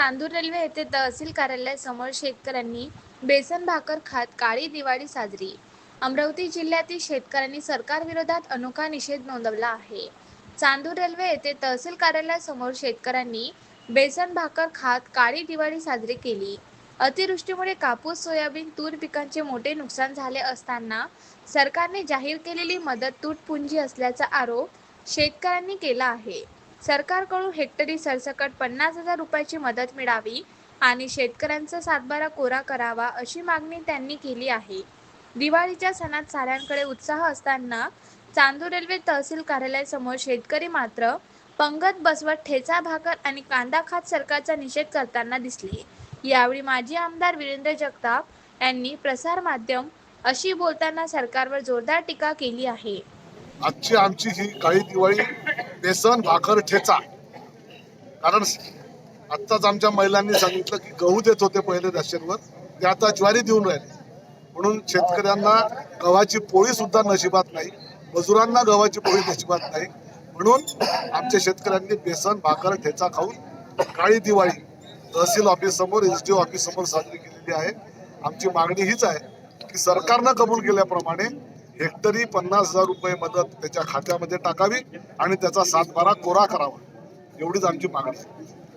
Chandur railway येथे तहसील कार्यालयासमोर शेतकऱ्यांनी बेसन भाकर खात काळी दिवाळी साजरी. अमरावती जिल्ह्यातील शेतकऱ्यांनी सरकारविरोधात अनोखा निषेध नोंदवला आहे. चांदूर रेल्वे येथे तहसील कार्यालयासमोर शेतकऱ्यांनी बेसन भाकर खात काळी दिवाळी साजरी केली. अतिवृष्टीमुळे कापूस सोयाबीन तूर पिकांचे मोठे नुकसान झाले असताना सरकारने जाहीर केलेली मदत तुटपुंजी असल्याचा आरोप शेतकऱ्यांनी केला आहे. सरकारकडून हेक्टरी सरसकट पन्नास हजार रुपयाची मदत मिळावी आणि शेतकऱ्यांचा सातबारा कोरा करावा अशी मागणी त्यांनी केली आहे. दिवाळीच्या सणात साऱ्यांकडे उत्साह असताना चांदूर रेल्वे तहसील कार्यालयासमोर शेतकरी मात्र पंगत बसवत ठेचा भाकर आणि कांदा खात सरकारचा निषेध करताना दिसले. यावेळी माजी आमदार वीरेंद्र जगताप यांनी प्रसार माध्यम अशी बोलताना सरकारवर जोरदार टीका केली आहे. आजची आमची ही काळी दिवाळी बेसन भाकर ठेचा. कारण आत्ताच आमच्या महिलांनी सांगितलं की गहू देत होते पहिले राशनवर ते आता ज्वारी देऊन राहिले. म्हणून शेतकऱ्यांना गव्हाची पोळी सुद्धा नशिबात नाही मजुरांना गव्हाची पोळी नशिबात नाही. म्हणून आमच्या शेतकऱ्यांनी बेसन भाकर ठेचा खाऊन काळी दिवाळी तहसील ऑफिस समोर एस डी ऑफिस समोर साजरी केलेली आहे. आमची मागणी हीच आहे की सरकारनं कबूल केल्याप्रमाणे हेक्टरी पन्नास हजार रुपये मदत त्याच्या खात्यामध्ये टाकावी आणि त्याचा सातबारा कोरा करावा. एवढीच आमची मागणी आहे.